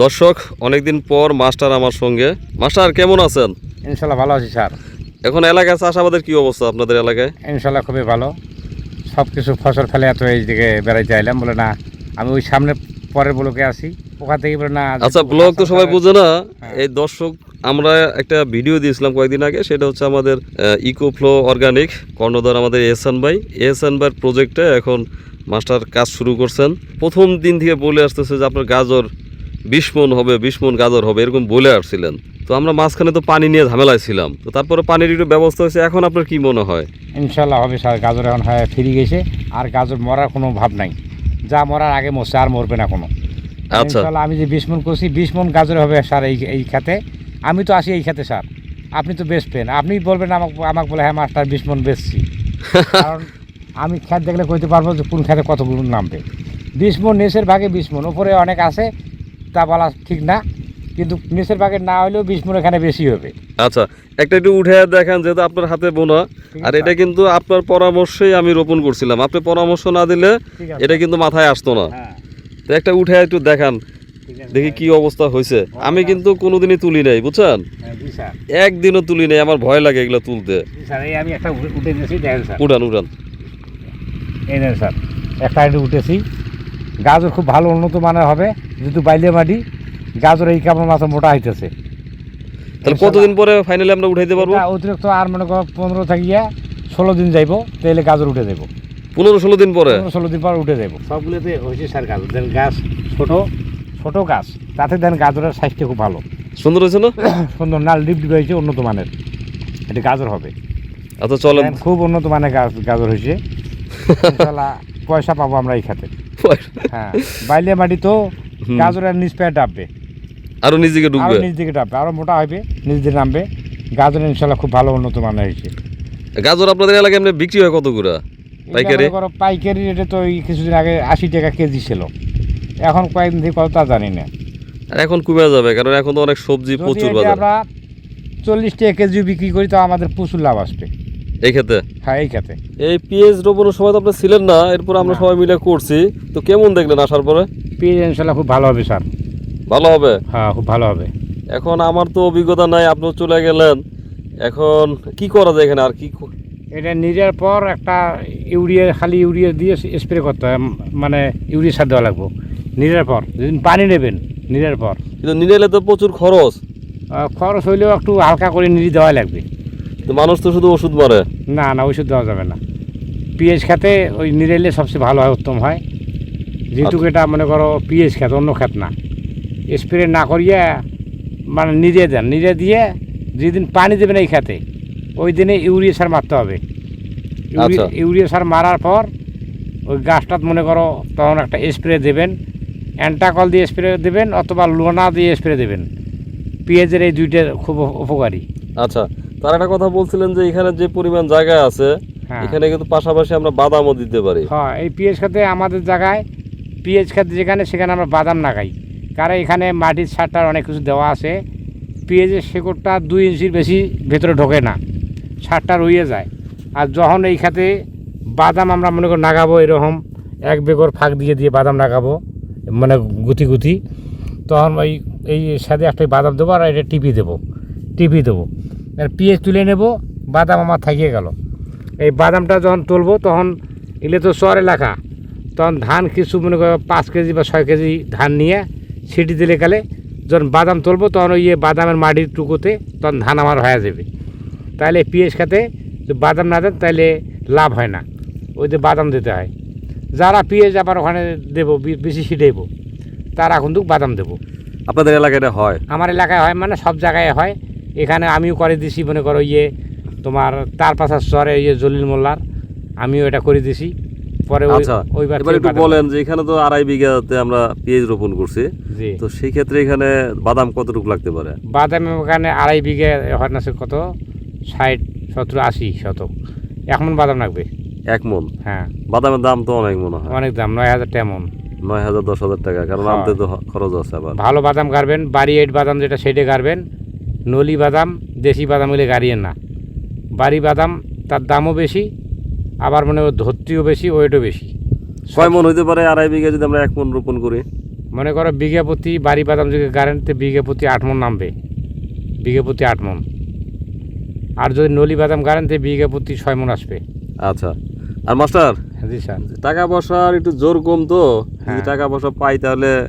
দর্শক অনেকদিন পর মাস্টার আমার সঙ্গে। মাস্টার কেমন আছেন? ইনশাল্লাহ ভালো আছি স্যার। এখন এলাকায় চাষাবাদের কি অবস্থা আপনাদের এলাকায়? ইনশাল্লাহ খুবই ভালো। সব কিছু ফসল ফেলে এত এই দিকে বেড়াইতে আইলাম বলে না আমি ওই সামনে পরের ব্লকে আসি ওখান থেকে বলে না আচ্ছা ব্লগ তো সবাই বুঝে না। এই দর্শক আমরা একটা ভিডিও দিয়েছিলাম কয়েকদিন আগে সেটা হচ্ছে আমাদের ইকো ফ্লো অর্গানিক কর্ণধার আমাদের এহসান ভাই। এহসান ভাইয়ের প্রজেক্টে এখন মাস্টার কাজ শুরু করছেন। প্রথম দিন থেকে বলে আসতেছে যে আপনার গাজর বিশ মন হবে বিশ মন গাজর হবে এরকম বলে আসছিলেন। তো আমরা মাঝখানে তো পানি নিয়ে ঝামেলায় ছিলাম। তো তারপরে পানির একটু ব্যবস্থা হয়েছে এখন আপনার কি মনে হয়? ইনশাল্লাহ হবে স্যার গাজর এখন হয় ফিরে গেছে আর গাজর মরার কোনো ভাব নাই। যা মরার আগে মরছে আর মরবে না কোনো। আচ্ছা। ইনশাল্লাহ আমি যে বিশ মন করছি বিশ মন গাজর হবে স্যার এই এই খাতে। আমি তো আসি এই খাতে স্যার। আপনি তো বেচবেন। আপনি বলবেন আমাকে আমাকে বলে হ্যাঁ মাস্টার বিশ মন বেচছি। কারণ আমি খ্যাত দেখলে কইতে পারব যে কোন খাতে কতগুলো নামবে। বিশ মন নিচের ভাগে বিশ মন উপরে অনেক আছে। তা বলা ঠিক না কিন্তু নিচের ভাগে না হলেও বিশ মন এখানে বেশি হবে। আচ্ছা একটা একটু উঠে দেখেন যেহেতু আপনার হাতে বোনা আর এটা কিন্তু আপনার পরামর্শেই আমি রোপণ করছিলাম। আপনি পরামর্শ না দিলে এটা কিন্তু মাথায় আসতো না। হ্যাঁ। তো একটা উঠে একটু দেখান দেখি কি অবস্থা হয়েছে। আমি কিন্তু কোনোদিনই তুলি নাই বুঝছেন? হ্যাঁ, একদিনও তুলি নাই আমার ভয় লাগে এগুলো তুলতে। উঠান উঠান। এই স্যার একটা উঠেছি। গাজর খুব ভালো উন্নত মানের হবে যেহেতু বাইলে মাটি গাজর এই কেমন মাথা মোটা হইতেছে। তাহলে কতদিন পরে ফাইনালি আমরা উঠাইতে পারব? অতিরিক্ত আর মনে করো পনেরো থাকিয়া ষোলো দিন যাইবো তাহলে গাজর উঠে দেবো পনেরো ষোলো দিন পরে? পনেরো ষোলো দিন পর উঠে যাব সবগুলোতে হয়েছে স্যার গাছ দেন গাছ ছোট। ছোট গাছ তাতে দেন গাজরের সাইজটা খুব ভালো। সুন্দর হয়েছে না? সুন্দর নাল ডিপ ডিপ হয়েছে উন্নত মানের। এটা গাজর হবে। আচ্ছা চলেন। খুব উন্নত মানের গাছ গাজর হয়েছে পয়সা পাবো আমরা এই খাতে। হ্যাঁ বাইলে মাটি তো গাজরের নিচ পেয়ে ডাববে। আরও নিজেকে আরও ঢুকবে নিচ দিকে ডাববে আরও মোটা হবে দিকে নামবে। গাজর ইনশাল্লাহ খুব ভালো উন্নত মানের হয়েছে। গাজর আপনাদের এলাকায় এমনি বিক্রি হয় কত করে? পাইকারি? পাইকারি রেটে তো এই কিছুদিন আগে আশি টাকা কেজি ছিল। এখন কয়েকদিন থেকে কত তা জানি না। আর এখন কমে যাবে কারণ এখন তো অনেক সবজি প্রচুর বাজার। আমরা চল্লিশ টাকা কেজি বিক্রি করি তো আমাদের প্রচুর লাভ আসবে। এই ক্ষেত্রে হ্যাঁ এই খাতে। এই পেঁয়াজ রোপণের সময় তো আপনি ছিলেন না এরপর আমরা সবাই মিলে করছি। তো কেমন দেখলেন আসার পরে? পেঁয়াজ ইনশাল্লাহ খুব ভালো হবে স্যার। ভালো হবে? হ্যাঁ খুব ভালো হবে। এখন আমার তো অভিজ্ঞতা নাই আপনিও চলে গেলেন। এখন কি করা যায় এখানে? আর কি এটা নিজের পর একটা ইউরিয়া খালি ইউরিয়া দিয়ে স্প্রে করতে হয়। মানে ইউরিয়া সার দেওয়া লাগবে। নিজের পর। যেদিন পানি নেবেন নিজের পর। কিন্তু নিয়ে এলে তো প্রচুর খরচ। খরচ হইলেও একটু হালকা করে নিড়ি দেওয়া লাগবে। মানুষ তো শুধু ওষুধ মারে। না না ওষুধ দেওয়া যাবে না। পিএইচ খাতে ওই নিড়াইলে সবচেয়ে ভালো হয় উত্তম হয়। যেহেতু আচ্ছা। এটা মনে করো পিএইচ খাত অন্য খাত না। স্প্রে না করিয়া মানে নিড়ে দেন। নিড়ে দিয়ে যেদিন পানি দেবেন এই খাতে ওই দিনে ইউরিয়া সার মারতে হবে। আচ্ছা। ইউরিয়া সার মারার পর ওই গাছটাত মনে করো তখন একটা স্প্রে দেবেন। অ্যান্টাকল দিয়ে স্প্রে দেবেন অথবা লোনা দিয়ে স্প্রে দেবেন। পেঁয়াজের এই দুইটা খুব উপকারী। আচ্ছা। তার একটা কথা বলছিলেন যে এখানে যে পরিমাণ জায়গা আছে হ্যাঁ। এখানে কিন্তু পাশাপাশি আমরা বাদামও দিতে পারি। হ্যাঁ এই পিএইচ খাতে আমাদের জায়গায় পিএইচ খাতে যেখানে সেখানে আমরা বাদাম লাগাই কারণ এখানে মাটির সারটার অনেক কিছু দেওয়া আছে। পিএইচের শেকড়টা দুই ইঞ্চির বেশি ভেতরে ঢোকে না। সারটা রইয়ে যায়। আর যখন এই খাতে বাদাম আমরা মনে করি লাগাবো এরকম এক বেগর ফাঁক দিয়ে দিয়ে বাদাম লাগাবো মানে গুতি গুতি তখন ওই এই সাথে একটা বাদাম দেবো আর এটা টিপি দেবো। টিপি দেবো। আর পিএইচ তুলে নেব বাদাম আমার থাকিয়ে গেল। এই বাদামটা যখন তুলবো তখন এলে তো চর এলাকা। তখন ধান কিছু মনে করো পাঁচ কেজি বা ছয় কেজি ধান নিয়ে সিটি দিলে গেলে যখন বাদাম তুলবো তখন ওই বাদামের মাটির টুকুতে তখন ধান আমার হয়ে যাবে। তাহলে পিএস খাতে যদি বাদাম না দেন তাহলে লাভ হয় না। ওই যে বাদাম দিতে হয়। যারা পিএস আবার ওখানে দেবো বেশি ছিটাইবো তারা কিন্তু বাদাম দেবো। আপনাদের এলাকায় হয়? আমার এলাকায় হয় মানে সব জায়গায় হয়। এখানে আমিও করে দিছি মনে করো ইয়ে তোমার তার পাশার শহরে ইয়ে জলিল মোল্লার আমিও এটা করে দিছি। পরে ওই- আচ্ছা ওইবার একটু বলেন যে এখানে তো আড়াই বিঘাতে আমরা পেঁয়াজ রোপণ করছি। তো সেই ক্ষেত্রে এখানে বাদাম কতটুকু লাগতে পারে? বাদাম ওখানে আড়াই বিঘে হয় না কত? ষাট সতেরো আশি শতক। এখন বাদাম লাগবে। এক মন? হ্যাঁ। বাদামের দাম তো অনেক মনে হয়। অনেক দাম নয় হাজার তেমন নয় হাজার দশ হাজার টাকা কারণ হ্যাঁ। আনতে তো খরচ আছে আবার। ভালো বাদাম গাড়বেন বাড়ি এইট বাদাম যেটা সেটে গাড়বেন। নলি বাদাম দেশি বাদাম হলে গাড়িয়েন না। বাড়ি বাদাম তার দামও বেশি আবার মনে ধরতিও বেশি ওয়েটও বেশি। ছয় মন হইতে পারে আড়াই বিঘা যদি আমরা এক মন রোপণ করি? মনে করো বিঘা প্রতি বাড়ি বাদাম যদি গাড়েনতে বিঘা প্রতি আট মন নামবে। বিঘা প্রতি আট মন। আর যদি নলি বাদাম গাড়েনতে বিঘা প্রতি ছয় মন আসবে। আচ্ছা। আর মাস্টার হ্যাঁ জি স্যার। টাকা পয়সার একটু জোর কম তো। হ্যাঁ। টাকা পয়সা পাই তাহলে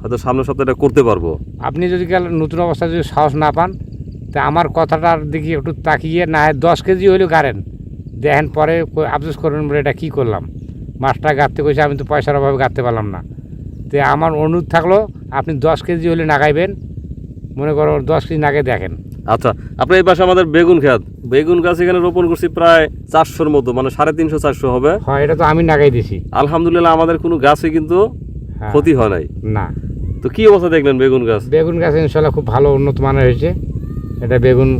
হয়তো সামনের সপ্তাহটা করতে পারব। আপনি যদি গেল নতুন অবস্থায় যদি সাহস না পান তা আমার কথাটার দিকে একটু তাকিয়ে না হয় দশ কেজি হইলেও গাড়েন। দেখেন পরে কই আফসোস করবেন বলে এটা কী করলাম। মাছটা গাঁততে কইছে আমি তো পয়সার অভাবে গাঁততে পারলাম না। তো আমার অনুরোধ থাকল আপনি দশ কেজি হলে নাগাইবেন মনে করো দশ কেজি নাগে দেখেন। আচ্ছা আপনার এই পাশে আমাদের বেগুন খেত। বেগুন গাছ এখানে রোপণ করছি প্রায় চারশোর মতো মানে সাড়ে তিনশো চারশো হবে। হ্যাঁ এটা তো আমি নাগাই দিছি আলহামদুলিল্লাহ আমাদের কোনো গাছে কিন্তু হ্যাঁ। ক্ষতি হয় নাই। না। তো কি অবস্থা দেখলেন বেগুন গাছ? বেগুন গাছ ইনশাল্লাহ খুব ভালো উন্নত মানের হয়েছে। এটা বেগুন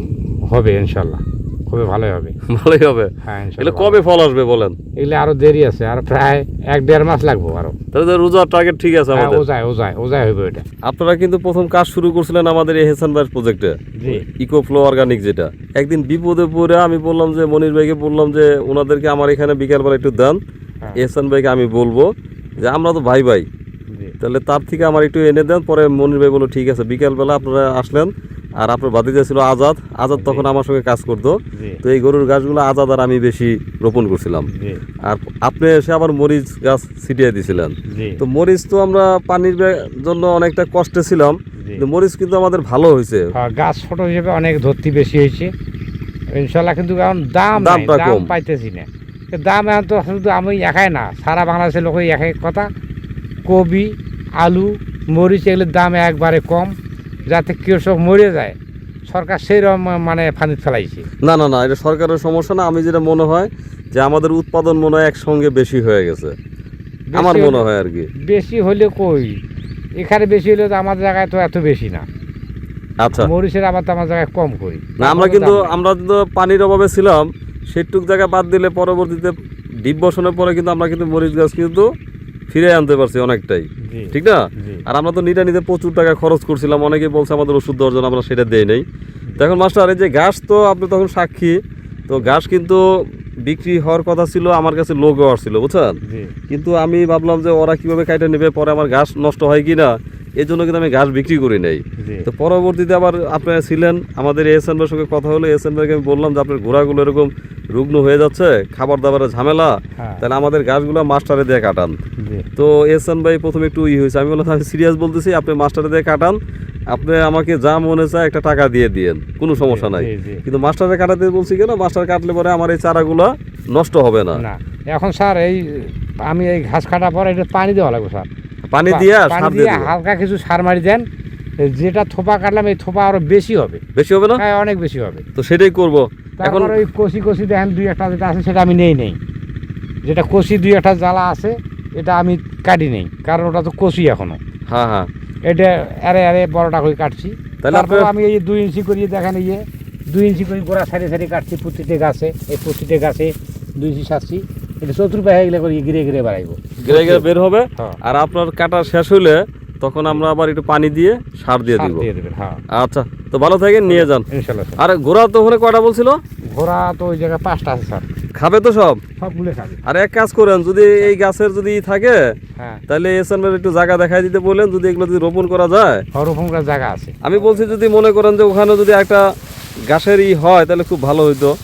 হবে ইনশাল্লাহ। খুবই ভালোই হবে। ভালোই হবে। হ্যাঁ এগুলো কবে ফল আসবে বলেন? এগুলো আরও দেরি আছে আর প্রায় এক দেড় মাস লাগবো আরও। তাহলে রোজার টার্গেট ঠিক আছে হ্যাঁ, আমাদের। ওজায় ওজায় ওজায় হইবে এটা। আপনারা কিন্তু প্রথম কাজ শুরু করছিলেন আমাদের এই হেসান ভাইয়ের প্রজেক্টে জি। ইকো ফ্লো অর্গানিক যেটা। একদিন বিপদে পড়ে আমি বললাম যে মনির ভাইকে বললাম যে ওনাদেরকে আমার এখানে বিকালবেলা একটু দেন। হ্যাঁ। এহসান ভাইকে আমি বলব যে আমরা তো ভাই ভাই তাহলে তার থেকে আমার একটু এনে দেন পরে মনির ভাই বলল ঠিক আছে বিকালবেলা আপনারা আসলেন। আর আপনার বাদিজা ছিল আজাদ আজাদ তখন আমার সঙ্গে কাজ করতো। তো এই গরুর গাছগুলো আজাদ আর আমি বেশি রোপণ করছিলাম। আর আপনি এসে আবার মরিচ গাছ ছিটিয়ে দিয়েছিলেন তো মরিচ তো আমরা পানির জন্য অনেকটা কষ্টে ছিলাম। মরিচ কিন্তু আমাদের ভালো হয়েছে। হ্যাঁ, গাছ ছোট হিসেবে অনেক ধরতি বেশি হয়েছে। ইনশাল্লাহ কিন্তু কারণ দাম দামটা কম। পাইতেছি না। দাম এখন তো শুধু আমি একাই না সারা বাংলাদেশের লোক একাই কথা। কবি আলু মরিচ এগুলোর দাম একবারে কম যাতে কৃষক মরে যায়। সরকার সেই রকম মানে ফানি ফেলাইছে। না না না এটা সরকারের সমস্যা না। আমি যেটা মনে হয় যে আমাদের উৎপাদন মনে হয় একসঙ্গে বেশি হয়ে গেছে। আমার মনে হয় আর কি। বেশি হলে কই? এখানে বেশি হলে তো আমাদের জায়গায় তো এত বেশি না। আচ্ছা। মরিচের আবার তো আমার জায়গায় কম করি না আমরা কিন্তু আমরা তো পানির অভাবে ছিলাম। সেটুক জায়গা বাদ দিলে পরবর্তীতে ডিপ বসানোর পরে কিন্তু আমরা কিন্তু মরিচ গাছ কিন্তু ফিরে আনতে পারছি অনেকটাই। ঠিক না? আর আমরা তো নিটা নিতে প্রচুর টাকা খরচ করছিলাম অনেকে বলছে আমাদের ওষুধ জন্য আমরা সেটা দেয় নাই। তো এখন মাস্টার এই যে গাছ তো আপনি তখন সাক্ষী তো গাছ কিন্তু বিক্রি হওয়ার কথা ছিল আমার কাছে লোক আসছিল বুঝছেন? জি। কিন্তু আমি ভাবলাম যে ওরা কীভাবে কাইটে নেবে পরে আমার গাছ নষ্ট হয় কি না এই জন্য কিন্তু আমি ঘাস বিক্রি করি নাই। তো পরবর্তীতে আবার আপনারা ছিলেন আমাদের এসএন ভাইয়ের সঙ্গে কথা হলো এসএন ভাইকে আমি বললাম যে আপনার ঘোড়াগুলো এরকম রুগ্ন হয়ে যাচ্ছে খাবার দাবারের ঝামেলা হ্যাঁ। তাহলে আমাদের গাছগুলো মাস্টারে দিয়ে কাটান। তো এসএন ভাই প্রথমে একটু ই হয়েছে আমি বললাম আমি সিরিয়াস বলতেছি আপনি মাস্টারে দিয়ে কাটান আপনি আমাকে যা মনে চায় একটা টাকা দিয়ে দিয়েন কোনো সমস্যা নাই। কিন্তু মাস্টারে কাটাতে বলছি কেন মাস্টার কাটলে পরে আমার এই চারাগুলো নষ্ট হবে না। না এখন স্যার এই আমি এই ঘাস কাটার পর এটা পানি দেওয়া লাগবে স্যার। পানি দিয়ে সার পানি দিয়ে হালকা কিছু সার মারি দেন যেটা থোপা কাটলাম এই থোপা আরও বেশি হবে। বেশি হবে না? হ্যাঁ অনেক বেশি হবে। তো সেটাই করব। এখন ওই কষি কষি দেখেন দুই একটা যেটা আছে সেটা আমি নেই নেই। যেটা কষি দুই একটা জ্বালা আছে এটা আমি কাটি নেই কারণ ওটা তো কষি এখনও। হ্যাঁ হ্যাঁ। এটা আরে আরে বড়টা করে কাটছি। তাহলে তারপর আমি এই দুই ইঞ্চি করিয়ে দেখেন এই যে দুই ইঞ্চি করে গোড়া সারি সারি কাটছি প্রতিটা গাছে এই প্রতিটা গাছে দুই ইঞ্চি সাজছি এটা করে গিরে গিরে বাড়াইবো। গেড়ে গেড়ে বের হবে হ্যাঁ। আর আপনার কাটা শেষ হলে তখন আমরা আবার একটু পানি দিয়ে সার দিয়ে দিব। দিয়ে দেবেন হ্যাঁ। আচ্ছা তো ভালো থাকেন নিয়ে যান। আর ঘোড়া তো ওখানে কয়টা বলছিল? ঘোড়া তো ওই জায়গায় পাঁচটা আছে স্যার। খাবে তো সব? সবগুলো খাবে। আর এক কাজ করেন যদি এই গাছের যদি থাকে হ্যাঁ। তাহলে এসএন একটু জায়গা দেখাই দিতে বললেন যদি এগুলো যদি রোপণ করা যায়। ওরকম করে জায়গা আছে। আমি বলছি যদি মনে করেন যে ওখানে যদি একটা গাছের ই হয় তাহলে খুব ভালো হইতো।